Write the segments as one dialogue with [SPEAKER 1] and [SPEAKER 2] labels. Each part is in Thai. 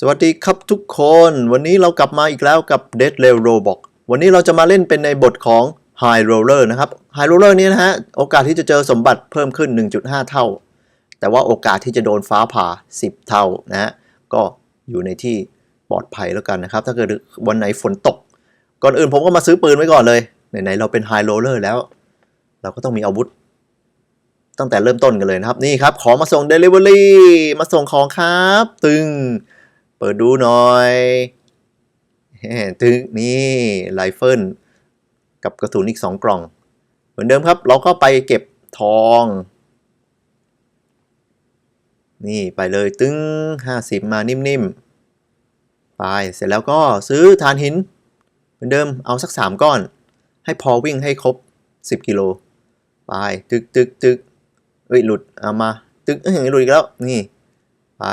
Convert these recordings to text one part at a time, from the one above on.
[SPEAKER 1] สวัสดีครับทุกคน วันนี้เรากลับมาอีกแล้วกับ Dead Rail Roblox วันนี้เราจะมาเล่นเป็นในบทของ High Roller นะครับ High Roller นี้นะฮะ โอกาสที่จะเจอสมบัติเพิ่มขึ้น 1.5 เท่า แต่ว่าโอกาสที่จะโดนฟ้าผ่า 10 เท่านะฮะ ก็อยู่ในที่ปลอดภัยแล้วกันนะครับ ถ้าเกิดวันไหนฝนตก ก่อนอื่นผมก็มาซื้อปืนไว้ก่อนเลย ไหนๆเราเป็น High Roller แล้ว เราก็ต้องมีอาวุธ ตั้งแต่เริ่มต้นกันเลยนะครับ นี่ครับ ของมาส่ง Delivery มาส่งของครับ ตึง เปิดดูหน่อยแหม่ตึงนี่ไรเฟิลกับกระสุนอีก 2 กล่อง เหมือนเดิมครับ เราก็ไปเก็บทอง นี่ไปเลยตึง50 มานิ่มๆ ไป เสร็จแล้วก็ซื้อฐานหิน เหมือนเดิมเอาสัก 3 ก้อน ให้พอวิ่งให้ครบ 10 กิโล ไป ตึกตึกตึกเอ้ย หลุด เอามา ตึกเอ้ยหลุดอีกแล้ว นี่ ไป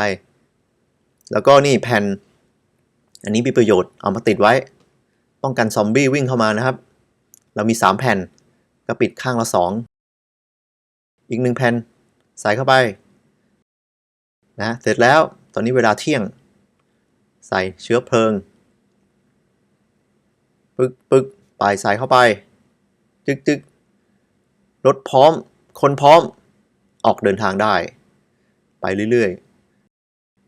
[SPEAKER 1] แล้วก็นี่แผ่น อันนี้มีประโยชน์เอามาติดไว้ ป้องกันซอมบี้วิ่งเข้ามานะครับ เรามี 3 แผ่นก็ปิดข้างละ 2 อีกหนึ่งแผ่นใส่เข้าไปนะเสร็จแล้วตอนนี้เวลาเที่ยง ใส่เชื้อเพลิงปึกปึกปลายใส่เข้าไป จึกจึกรถพร้อม คนพร้อมออกเดินทางได้ ไปเรื่อยๆ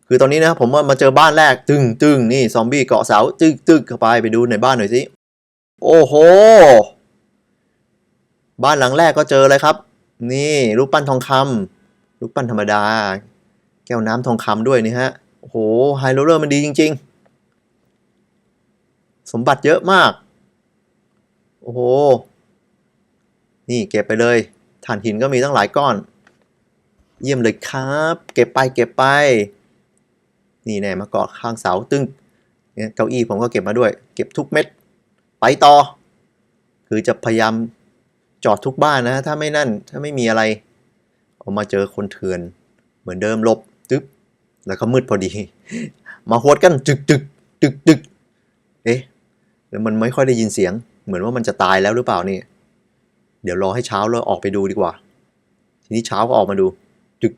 [SPEAKER 1] คือตอนนี้นะครับผมมาเจอบ้านแรกตึงตึงนี่ซอมบี้เกาะเสาตึกตึกเข้าไปไปดูในบ้านหน่อยสิโอ้โห บ้านหลังแรกก็เจอเลยครับ นี่รูปปั้นทองคำรูปปั้นธรรมดา แก้วน้ำทองคำด้วยนี่ฮะโอ้โหไฮโรเลอร์มันดีจริง ๆ สมบัติเยอะมาก โอ้โห นี่เก็บไปเลยถ่านหินก็มีตั้งหลายก้อน เยี่ยมเลยครับ เก็บไปเก็บไป นี่แน่มาเกาะข้างเสาตึ้งเนี่ยเก้าอี้ผมก็เก็บมาด้วย เก็บทุกเม็ด ไปต่อ คือจะพยายามจอดทุกบ้านนะ ถ้าไม่นั่นถ้าไม่มีอะไรออกมาเจอคนเถื่อน เหมือนเดิมลบตึ๊บแล้วก็มืดพอดี มาหวดกันจึกจึกจึกจึกเอ๊ะแล้วมันไม่ค่อยได้ยินเสียง เหมือนว่ามันจะตายแล้วหรือเปล่านี่ เดี๋ยวรอให้เช้าแล้วออกไปดูดีกว่า ทีนี้เช้าก็ออกมาดู จึก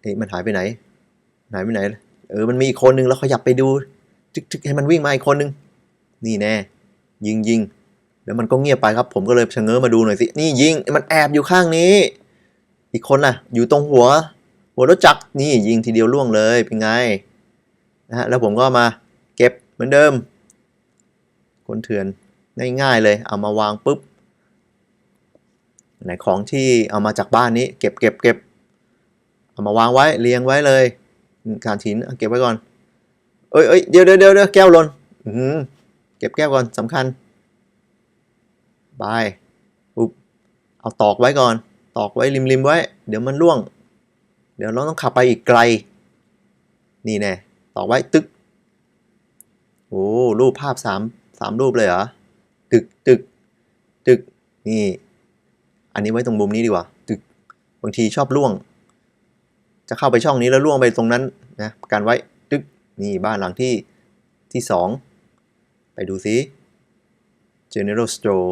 [SPEAKER 1] เอ๊ะมันหายไปไหน หายไปไหน เออ มันมีอีกคนนึงแล้วขยับไปดูจึกจึกให้มันวิ่งมาอีกคนนึง นี่แน่ ยิงยิงแล้วมันก็เงียบไปครับ ผมก็เลยชะเง้อมาดูหน่อยสิ นี่ยิง มันแอบอยู่ข้างนี้ อีกคนน่ะ อยู่ตรงหัว หัวรถจักร นี่ยิงทีเดียวล่วงเลย เป็นไง นะฮะ แล้วผมก็มาเก็บเหมือนเดิม คนเถื่อนง่ายๆเลย เอามาวางปุ๊บ ไหนของที่เอามาจากบ้านนี้ เก็บเก็บเก็บเอามาวางไว้เรียงไว้เลย การถินเก็บไว้ก่อน เอ้ยเอ้ยเดี๋ยวเดี๋ยวเดี๋ยวเดี๋ยวแก้วหล่นเก็บแก้วก่อนสำคัญบายปุ๊บเอาตอกไว้ก่อน ตอกไว้ริมริมๆไว้ เดี๋ยวมันร่วง เดี๋ยวเราต้องขับไปอีกไกล นี่แน่ตอกไว้ตึกโอ้รูปภาพสามสามรูปเลยเหรอ ตึกตึกตึกนี่ อันนี้ไว้ตรงมุมนี้ดีกว่า ตึก บางทีชอบล่วง จะเข้าไปช่องนี้แล้วล่วงไปตรงนั้นนะการไว้ตึ๊กนี่บ้านหลังที่ที่สองไปดูซิ General Store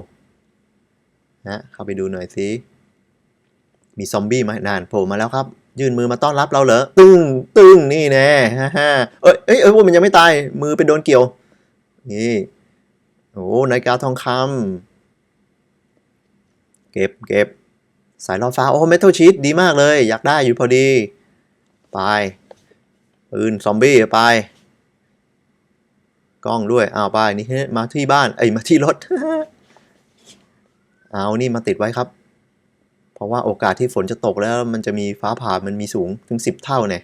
[SPEAKER 1] นะเข้าไปดูหน่อยสิมีซอมบี้ไหมนานโผล่มาแล้วครับ ยื่นมือมาต้อนรับเราเหรอตึ้งตึ้งนี่แน่ฮ่าฮ่าเอ้ยเอ้ยเอ้ยมันยังไม่ตายมือไปโดนเกี่ยวนี่โอ้นาฬิกาทองคำเก็บเก็บสายล่อฟ้า โอ้เมทัลชีตดีมากเลย อยากได้อยู่พอดี ไปปืนซอมบี้ไป กล้องด้วยอ้าวไปนี่มาที่บ้านเอ้มาที่รถ เอานี่มาติดไว้ครับ เพราะว่าโอกาสที่ฝนจะตกแล้วมันจะมีฟ้าผ่ามันมีสูงถึง 10 เท่าเนี่ย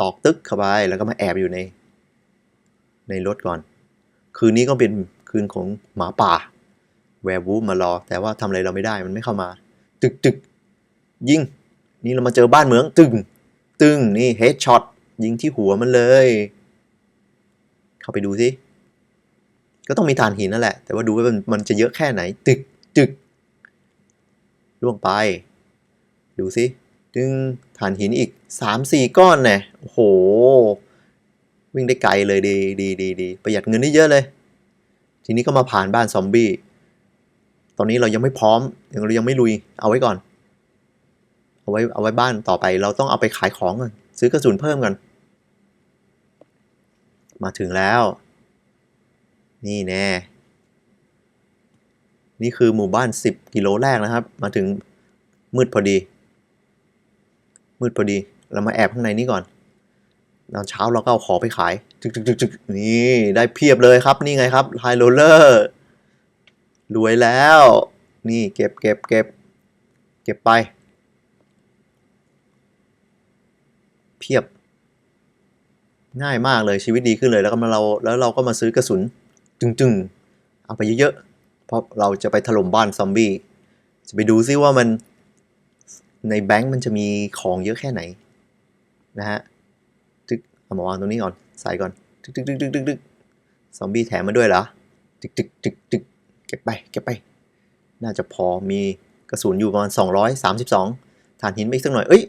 [SPEAKER 1] ตอกตึกเข้าไปแล้วก็มาแอบอยู่ใน ในรถก่อน คืนนี้ก็เป็นคืนของหมาป่า แวร์วูฟมารอ แต่ว่าทำอะไรเราไม่ได้มันไม่เข้ามา ตึกตึกยิงนี่เรามาเจอบ้านเมืองตึง ตึงนี่เฮดช็อตยิงที่หัวมันเลย เข้าไปดูสิก็ต้องมีฐานหินนั่นแหละ แต่ว่าดูว่ามันจะเยอะแค่ไหน ตึกตึกล่วงไป ดูสิดึงฐานหินอีกสามสี่ก้อนเนี่ยโอ้โห วิ่งได้ไกลเลยดีดีดีดีประหยัดเงินได้เยอะเลย ทีนี้ก็มาผ่านบ้านซอมบี้ ตอนนี้เรายังไม่พร้อม ยังเรายังไม่ลุย เอาไว้ก่อน เอาไว้เอาไว้บ้านต่อไป เราต้องเอาไปขายของก่อนซื้อกระสุนเพิ่มกันมาถึงแล้ว นี่แน่ นี่คือหมู่บ้าน 10 กิโลแรกนะครับ มาถึงมืดพอดี มืดพอดี เรามาแอบข้างในนี้ก่อนตอนเช้าเราก็เอาของไปขายจึกจึกจึกจึกนี่ได้เพียบเลยครับ นี่ไงครับไฮโรเลอร์รวยแล้ว นี่เก็บเก็บเก็บเก็บไป เพียบ ง่ายมากเลยชีวิตดีขึ้นเลย แล้วก็มาเราแล้วเราก็มาซื้อกระสุนจึงๆ เอาไปเยอะๆ เพราะเราจะไปถล่มบ้านซอมบี้ จะไปดูซิว่ามันในแบงค์มันจะมีของเยอะแค่ไหน นะฮะตึกเอามาวางตรงนี้ก่อน ใส่ก่อนตึกตึกตึกตึกตึกตึกซอมบี้แถมมาด้วยเหรอตึกตึกตึกตึกเก็บไปเก็บไป น่าจะพอมีกระสุนอยู่ประมาณ232ฐานหินไปอีกสักหน่อย เอ้ย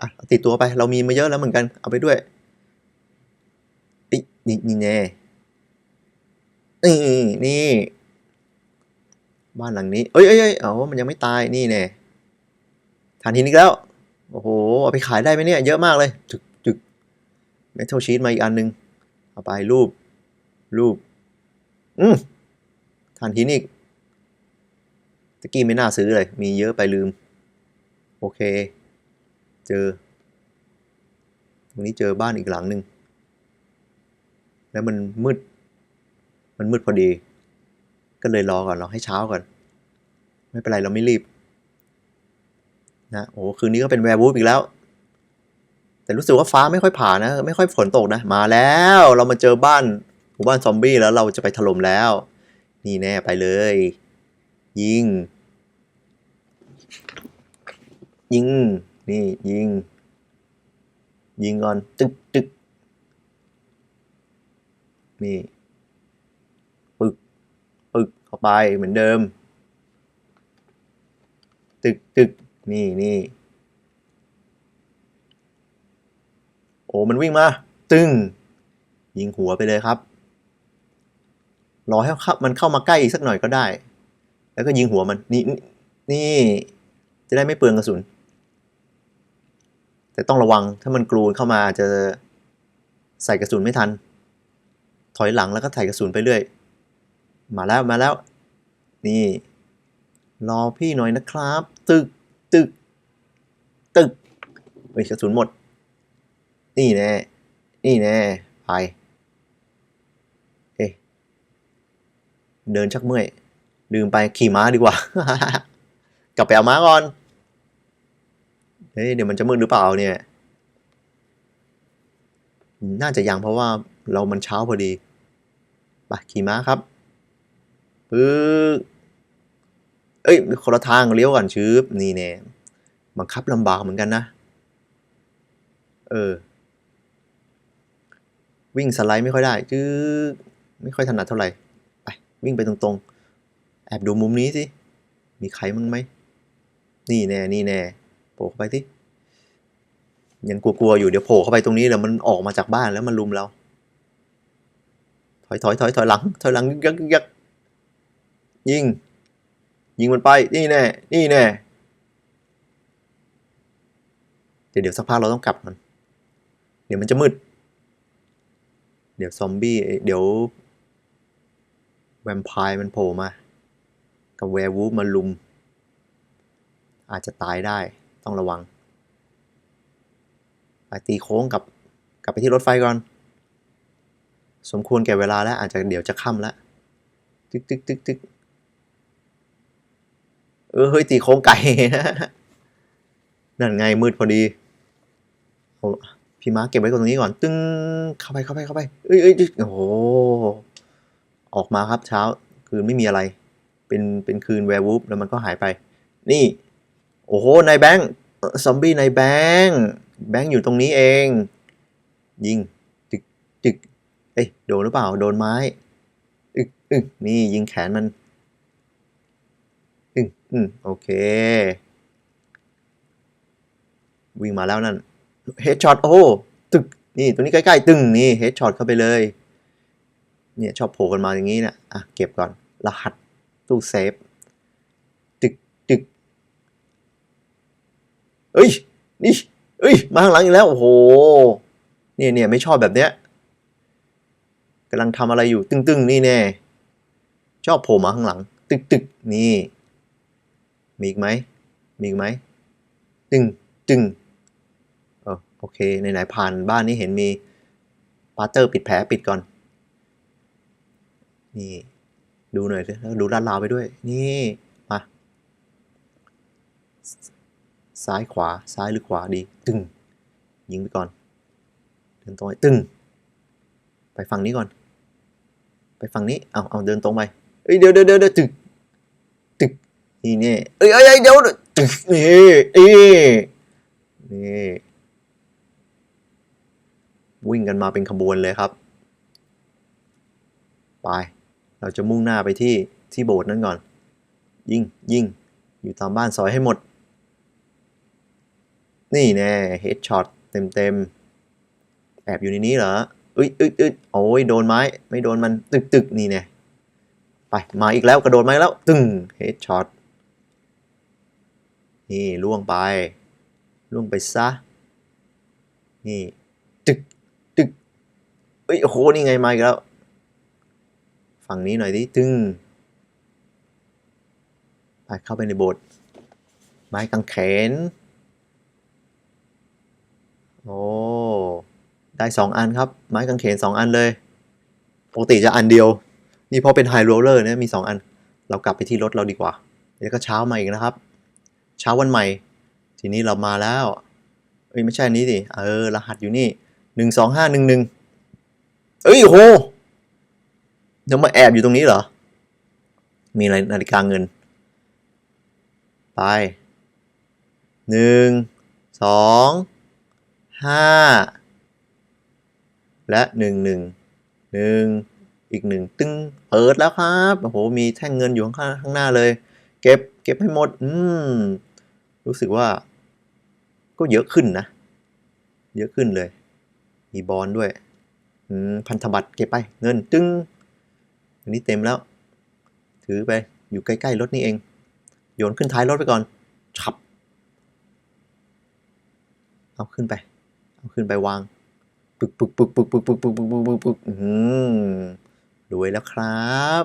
[SPEAKER 1] อะเอาติดตัวไป เรามีมาเยอะแล้วเหมือนกัน เอาไปด้วยเอ้ยนี่นี่แน่นี่นี่ บ้านหลังนี้ เอ้ยเอ้ยเอ้ยเอามันยังไม่ตาย นี่แน่ฐานหินอีกแล้ว โอ้โห เอาไปขายได้ไหมเนี่ย เยอะมากเลย จึกจึกเมทัลชีตมาอีกอันนึง เอาไปรูป รูป อืมฐานหินอีกตะกี้ไม่น่าซื้อเลย มีเยอะไปลืม โอเค เจอ ตรงนี้เจอบ้านอีกหลังหนึ่ง แล้วมันมืด มันมืดพอดี ก็เลยรอก่อนรอให้เช้าก่อน ไม่เป็นไรเราไม่รีบ นะ โอ้คืนนี้ก็เป็นแวร์วูฟอีกแล้ว แต่รู้สึกว่าฟ้าไม่ค่อยผ่านะ ไม่ค่อยฝนตกนะ มาแล้ว เรามาเจอบ้านหมู่บ้านซอมบี้แล้วเราจะไปถล่มแล้ว นี่แน่ไปเลย ยิง ยิง นี่ยิง ยิงก่อนตึกตึกนี่ปึกปึกเข้าไปเหมือนเดิม ตึกตึกนี่นี่โอ้มันวิ่งมา ตึง ยิงหัวไปเลยครับ รอให้มันเข้ามาใกล้อีกสักหน่อยก็ได้ แล้วก็ยิงหัวมัน นี่นี่ จะได้ไม่เปลืองกระสุน แต่ต้องระวังถ้ามันกรูนเข้ามาจะใส่กระสุนไม่ทัน ถอยหลังแล้วก็ใส่กระสุนไปเรื่อย มาแล้วมาแล้ว นี่ รอพี่หน่อยนะครับ ตึกตึก ตึกเฮ้ยกระสุนหมด นี่แน่นี่แน่ไปเอ๊ะเดินชักเมื่อยลืมไปขี่ม้าดีกว่า กลับไปเอาม้าก่อน ฮ้ยเดี๋ยวมันจะมืดหรือเปล่าเนี่ย น่าจะยังเพราะว่าเรามันเช้าพอดีไปขี่ม้าครับปึ๊บเอ้ยคนละทางเลี้ยวก่อนชืบนี่แน่บังคับลำบากเหมือนกันนะ เออ วิ่งสไลด์ไม่ค่อยได้จื้อไม่ค่อยถนัดเท่าไหร่ ไปวิ่งไปตรงๆ แอบดูมุมนี้สิ มีใครมั้งไหม นี่แน่ นี่แน่ โผล่เข้าไปสิยังกลัวๆอยู่เดี๋ยวโผล่เข้าไปตรงนี้แล้วมันออกมาจากบ้านแล้วมันลุมเรา ถอยถอยถอยถอยหลัง ถอยหลังยักยักยิง ยิงมันไป นี่แน่ นี่แน่ เดี๋ยวเดี๋ยวสักพักเราต้องกลับมัน เดี๋ยวมันจะมืด เดี๋ยวซอมบี้ เดี๋ยว แวมไพร์มันโผล่มา กับแวร์วูฟมาลุม อาจจะตายได้ ต้องระวัง ไปตีโค้งกับกลับไปที่รถไฟก่อน สมควรแก่เวลาแล้วอาจจะเดี๋ยวจะค่ำแล้วตึกตึกตึกตึกเออเฮ้ยตีโค้งไก่นั่นไงมืดพอดีพี่ม้าเก็บไว้ตรงนี้ก่อน ตึ้งเข้าไปเข้าไปเข้าไปเอ้ยเอ้ยโอ้โหออกมาครับเช้าคืนไม่มีอะไร เป็นเป็นคืนแวร์วูฟแล้วมันก็หายไป นี่ โอ้โหนายแบงค์ซอมบี้นายแบงค์แบงค์อยู่ตรงนี้เอง ยิงจึกจึกเอ้ยโดนหรือเปล่าโดนไม้อึกอึกนี่ยิงแขนมันอึกอืมโอเค วิ่งมาแล้วนั่นเฮดช็อตโอ้ตึกนี่ตัวนี้ใกล้ๆตึงนี่เฮดช็อตเข้าไปเลยเนี่ยชอบโผล่กันมาอย่างนี้เนะอะเก็บก่อนรหัสตู้เซฟตึกตึก เอ้ย นี่ เอ้ย มาข้างหลังอีกแล้ว โอ้โห เนี่ยเนี่ยไม่ชอบแบบเนี้ยกำลังทำอะไรอยู่ ตึงๆ นี่แน่ ชอบโผล่มาข้างหลัง ตึกๆ นี่ มีอีกไหม มีอีกไหม ตึง ตึงเออโอเค ไหนๆผ่านบ้านนี้เห็นมีปาเตอร์ปิดแผลปิดก่อน นี่ ดูหน่อยสิแล้วดูด้านลาวไปด้วย นี่ มา ซ้ายขวาซ้ายหรือขวาดี ตึง ยิงไปก่อนเดินตรงไปตึง ไปฝั่งนี้ก่อน ไปฝั่งนี้เอาเอาเดินตรงไปเอ้ยเดี๋ยวเดี๋ยวเดี๋ยวตึกตึกนี่นี่เอ้ยเอ้ยเอ้ยเดี๋ยวตึกนี่นี่นี่วิ่งกันมาเป็นขบวนเลยครับ ไป เราจะมุ่งหน้าไปที่ที่โบสถ์นั้นก่อน ยิงยิงอยู่ตามบ้านซอยให้หมด นี่แน่เฮดช็อตเต็มเต็มๆ แอบอยู่ในนี้เหรออ้ยเอ้ยเอ้ยโอ้ยโดนไม้ ไม่โดนมันตึกตึกนี่แน่ไป มาอีกแล้วกระโดดมาแล้ว ตึงเฮดช็อตนี่ล่วงไป ล่วงไปซะ นี่ ตึกตึกเอ้ยโอ้โหนี่ไงมาอีกแล้ว ฝั่งนี้หน่อยดิตึงไปเข้าไปในโบสถ์ไม้กางเขน โอ้ ได้สองอันครับ ไม้กางเขนสองอันเลย ปกติจะอันเดียว นี่พอเป็นไฮโรลเลอร์เนี่ยมีสองอัน เรากลับไปที่รถเราดีกว่าเดี๋ยวก็เช้ามาอีกนะครับ เช้าวันใหม่ ทีนี้เรามาแล้ว เอ้ยไม่ใช่นี้ดิเออ รหัสอยู่นี่หนึ่งสองห้าหนึ่งหนึ่งเอ้ยโหเดี๋ยวมาแอบอยู่ตรงนี้เหรอ มีอะไรนาฬิกาเงิน ไปหนึ่งสองห้า และหนึ่งหนึ่งหนึ่งอีกหนึ่งตึ้งเปิดแล้วครับโอ้โหมีแท่งเงินอยู่ข้างข้างหน้าเลย เก็บเก็บให้หมด อืม รู้สึกว่า ก็เยอะขึ้นนะ เยอะขึ้นเลย มีบอลด้วยอืมพันธบัตรเก็บไป เงินตึ้งอันนี้เต็มแล้ว ถือไปอยู่ใกล้ๆรถนี่เอง โยนขึ้นท้ายรถไปก่อนฉับ เอาขึ้นไป เอาขึ้นไปวาง ปึกปึกปึกปึกปึกปึกปึกปึกปึกปึกปึกอืมรวยแล้วครับ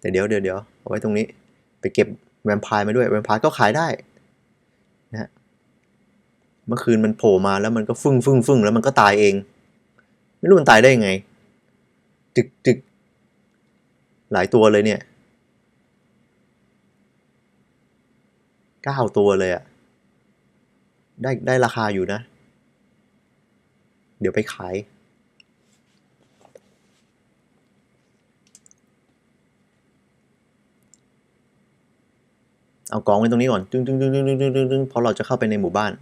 [SPEAKER 1] แต่เดี๋ยวเดี๋ยวเดี๋ยวเอาไว้ตรงนี้ ไปเก็บแวมพร์มาด้วย แวมพร์ก็ขายได้นะฮะเมื่อคืนมันโผล่มาแล้วมันก็ฟึ่งฟึ่งฟึ่งแล้วมันก็ตายเอง ไม่รู้มันตายได้ยังไงตึกตึกหลายตัวเลยเนี่ยเก้าตัวเลยอะได้ได้ราคาอยู่นะ เดี๋ยวไปขาย เอากองไว้ตรงนี้ก่อนตึ้งตึ้งตึ้งตึ้งตึ้งตึ้งตึ้งตึ้งเพราะเราจะเข้าไปในหมู่บ้าน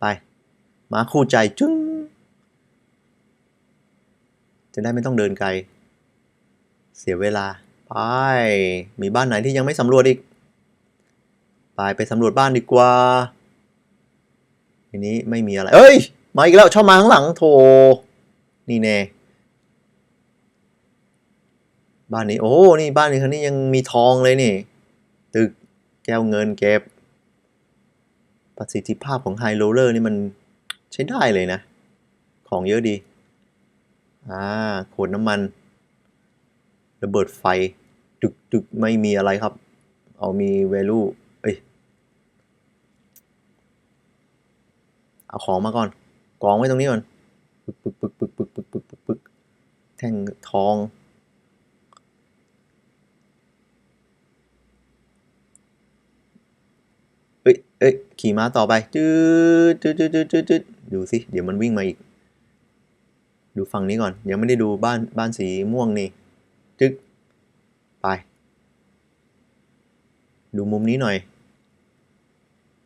[SPEAKER 1] ไป มาคู่ใจจึ้งจะได้ไม่ต้องเดินไกล เสียเวลา ไป มีบ้านไหนที่ยังไม่สำรวจอีก ไปไปสำรวจบ้านดีกว่า ทีนี้ไม่มีอะไร เอ้ย มาอีกแล้วชอบมาข้างหลังโถนี่แน่บ้านนี้โอ้ นี่บ้านนี้คันนี้ยังมีทองเลยนี่ ตึกแก้วเงินเก็บ ประสิทธิภาพของไฮโรเลอร์นี่มันใช้ได้เลยนะ ของเยอะดี อ่าขวดน้ำมัน ระเบิดไฟตึกตึกไม่มีอะไรครับ เอามี value เอาของมาก่อน กองไว้ตรงนี้ก่อนปึกปึกปึกปึกปึกปึกปึกปึกปึกแท่งทอง เอ้ยเอ้ยขี่ม้าต่อไปจืดจืดจืดจืดจืดดูสิ เดี๋ยวมันวิ่งมาอีก ดูฝั่งนี้ก่อน ยังไม่ได้ดูบ้านบ้านสีม่วงนี่ จึ๊กไป ดูมุมนี้หน่อย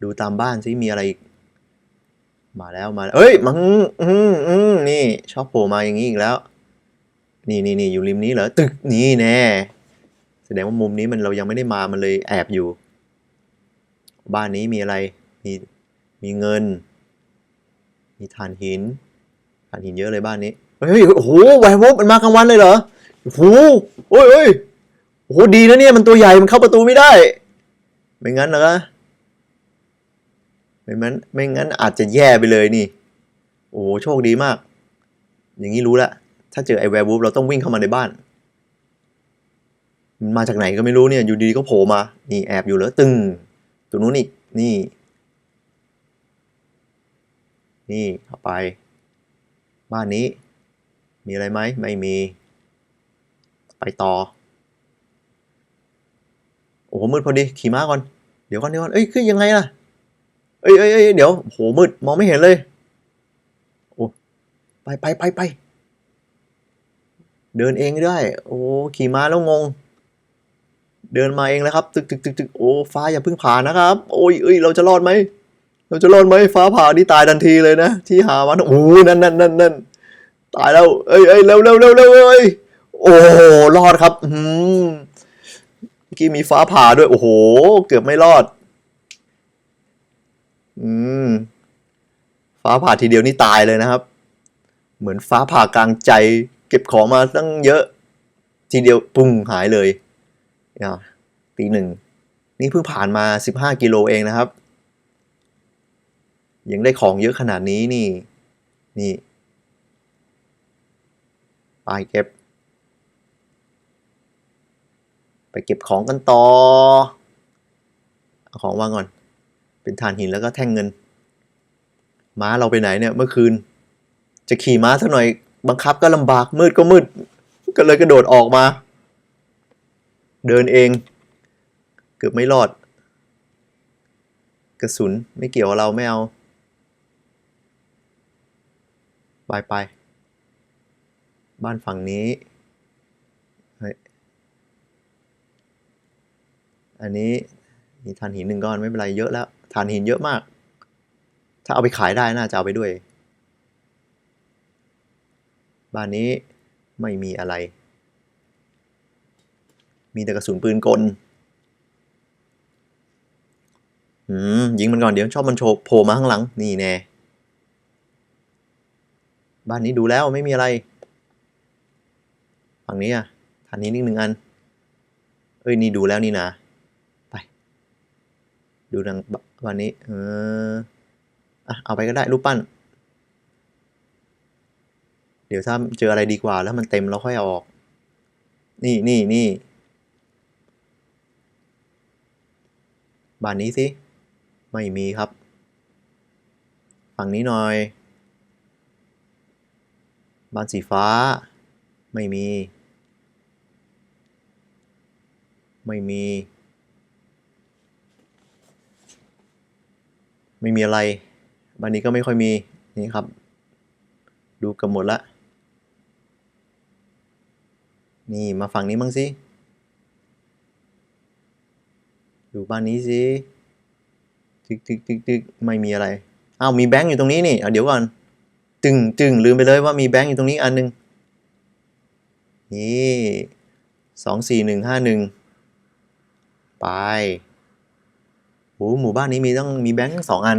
[SPEAKER 1] ดูตามบ้านซิมีอะไรอีก มาแล้วมาเอ้ยมังอืมอืมนี่ ชอบโผล่มาอย่างนี้อีกแล้ว นี่นี่นี่อยู่ริมนี้เหรอ ตึกนี่แน่ แสดงว่ามุมนี้มันเรายังไม่ได้มา มันเลยแอบอยู่ บ้านนี้มีอะไร มี มีเงิน มีถ่านหิน ถ่านหินเยอะเลยบ้านนี้ เฮ้ย โอ้โหไวโวมันมากลางวันเลยเหรอ โอ้โหโอ้ยโอ้ยโอ้โห ดีนะเนี่ย มันตัวใหญ่ มันเข้าประตูไม่ได้ ไม่งั้นเหรอ ไม่งั้นไม่งั้นอาจจะแย่ไปเลยนี่ โอ้โหโชคดีมาก อย่างนี้รู้ล้วถ้าเจอไอ้แวร์วูฟเราต้องวิ่งเข้ามาในบ้านมันมาจากไหนก็ไม่รู้เนี่ย อยู่ดีๆก็โผล่มา นี่แอบอยู่แล้วตึงตรงนู้นอีก นี่ นี่เข้าไป บ้านนี้ มีอะไรไหม ไม่มี ไปต่อ โอ้โหมืดพอดี ขี่ม้าก่อน เดี๋ยวก่อนเดี๋ยวก่อนเอ้ยคือยังไงล่ะ อ้ยเอ้ยเอ้ยเดี๋ยวโหมืดมองไม่เห็นเลยโอ้ไปไปไปไปเดินเองได้ โอ้ขี่ม้าแล้วงง เดินมาเองแล้วครับตึกตึกตึกตึกโอ้ฟ้าอย่าเพิ่งผ่านะครับ โอ้ยเอ้ยเราจะรอดไหมเราจะรอดไหมฟ้าผ่านี่ตายทันทีเลยนะที่หามันโอ้นั่นนั่นนั่นนั่นตายแล้วเอ้ยเอ้ยเร็วเร็วเร็วเร็วเอ้ยโอ้รอดครับอืมเมื่อกี้มีฟ้าผ่าด้วยโอ้โห เกือบไม่รอด อืม ฟ้าผ่าทีเดียวนี่ตายเลยนะครับ เหมือนฟ้าผ่ากลางใจ เก็บของมาตั้งเยอะ ทีเดียวปุ้งหายเลยอะตีหนึ่ง นี่เพิ่งผ่านมา 15 กิโลเองนะครับ ยังได้ของเยอะขนาดนี้นี่ นี่ไปเก็บ ไปเก็บของกันต่อ เอาของวางก่อน เป็นฐานหินแล้วก็แท่งเงิน ม้าเราไปไหนเนี่ยเมื่อคืน จะขี่ม้าสักหน่อยบังคับก็ลำบากมืดก็มืด ก็เลยกระโดดออกมา เดินเอง เกือบไม่รอด กระสุนไม่เกี่ยวเราไม่เอาไปไป บ้านฝั่งนี้เฮ้ยอันนี้มีถ่านหินหนึ่งก้อนไม่เป็นไรเยอะแล้ว ถ่านหินเยอะมาก ถ้าเอาไปขายได้น่าจะเอาไปด้วย บ้านนี้ไม่มีอะไร มีแต่กระสุนปืนกลอืมยิงมันก่อนเดี๋ยวชอบมันโชว์โผล่มาข้างหลัง นี่แน่ บ้านนี้ดูแล้วไม่มีอะไร ฝั่งนี้อะฐานนี้นิดหนึ่งอัน เอ้ยนี่ดูแล้วนี่นะ ไป ดูดัง บ้านนี้ เอออะเอาไปก็ได้รูปปั้น เดี๋ยวถ้าเจออะไรดีกว่า แล้วมันเต็มเราค่อยเอาออก นี่นี่นี่บ้านนี้สิ ไม่มีครับ ฝั่งนี้หน่อย บ้านสีฟ้า ไม่มี ไม่มี ไม่มีอะไร บ้านนี้ก็ไม่ค่อยมี นี่ครับ ดูกับหมดละ นี่มาฝั่งนี้บ้างสิ ดูบ้านนี้สิ ตึกตึกตึกตึกไม่มีอะไร อ้าว มีแบงค์อยู่ตรงนี้นี่เเดี๋ยวก่อน จึงจึงลืมไปเลยว่ามีแบงค์อยู่ตรงนี้อันหนึง นี่สองสี่หนึ่งห้าหนึ่งไป โอ้หมู่บ้านนี้มีต้องมีแบงค์สองอัน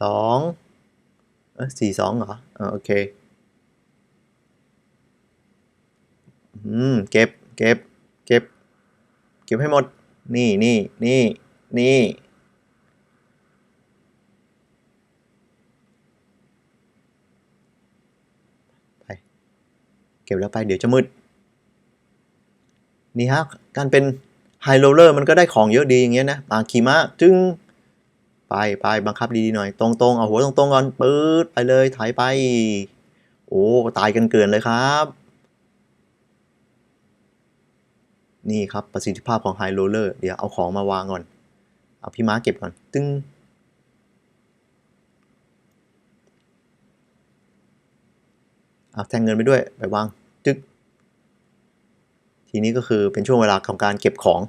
[SPEAKER 1] สองเออสี่สองเหรออโอเค อืม เก็บ เก็บ เก็บ เก็บให้หมด นี่นี่นี่นี่ไปเก็บแล้วไปเดี๋ยวจะมืด นี่ฮะการเป็นไฮโรเลอร์มันก็ได้ของเยอะดีอย่างเงี้ยนะมาขี่ม้าจึงไปไปบังคับดีๆหน่อย ตรงๆเอาหัวตรงๆก่อนปื๊ดไปเลยถ่ายไป โอ้ตายกันเกินเลยครับ นี่ครับประสิทธิภาพของไฮโรเลอร์เดี๋ยวเอาของมาวางก่อน เอาพี่ม้าเก็บก่อน ตึ้งเอาแทงเงินไปด้วย ไปวาง ทีนี้ก็คือเป็นช่วงเวลาของการเก็บของ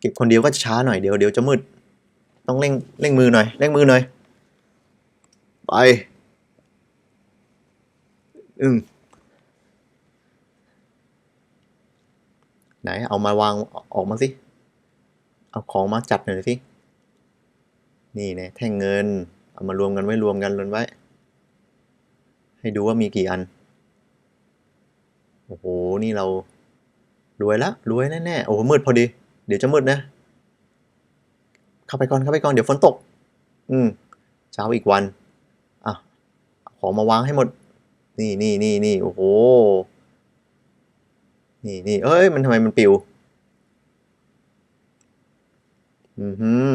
[SPEAKER 1] เก็บคนเดียวก็จะช้าหน่อยเดี๋ยวเดี๋ยวจะมืด ต้องเร่งเร่งมือหน่อยเร่งมือหน่อย ไปอืมไหนเอามาวางออกมาสิ เอาของมาจัดหน่อยสิ นี่เนี่ยแท่งเงิน เอามารวมกันไว้รวมกันรวมไว้ ให้ดูว่ามีกี่อัน โอ้โห นี่เรารวยละรวยแน่ๆ โอ้โหมืดพอดี เดี๋ยวจะมืดนะ เข้าไปก่อน เข้าไปก่อน เดี๋ยวฝนตก อืม เช้าอีกวัน อะ ของมาวางให้หมด นี่นี่นี่นี่โอ้โห นี่นี่เอ้ย มันทำไมมันปิว อือหือ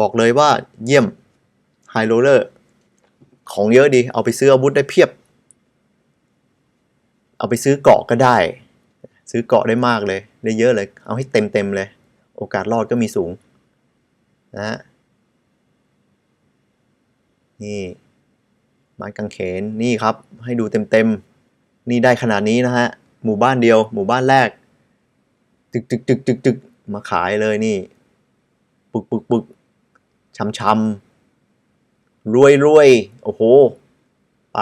[SPEAKER 1] บอกเลยว่าเยี่ยม ไฮโรเลอร์ ของเยอะดี เอาไปซื้ออาวุธได้เพียบ เอาไปซื้อเกาะก็ได้ ซื้อเกาะได้มากเลย ได้เยอะเลย เอาให้เต็มเต็มเลย โอกาสรอดก็มีสูงนะฮะนี่ไม้กางเขนนี่ครับ ให้ดูเต็มๆ นี่ได้ขนาดนี้นะฮะ หมู่บ้านเดียว หมู่บ้านแรก ตึกตึกตึกตึกตึกมาขายเลยนี่ ปึกปึกปึกชำชำรวยรวยโอ้โห ไป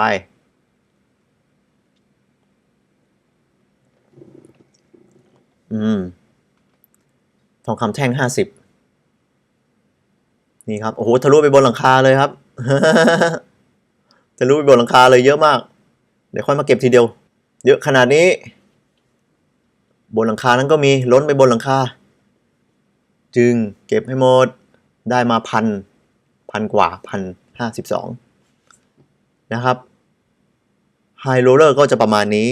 [SPEAKER 1] อืม ทองคำแท่งห้าสิบ นี่ครับ โอ้โห ทะลุไปบนหลังคาเลยครับ ทะลุไปบนหลังคาเลยเยอะมาก เดี๋ยวค่อยมาเก็บทีเดียว เยอะขนาดนี้ บนหลังคานั้นก็มี ล้นไปบนหลังคา จึงเก็บให้หมด ได้มาพัน พันกว่าพันห้าสิบสองนะครับไฮโรเลอร์ก็จะประมาณนี้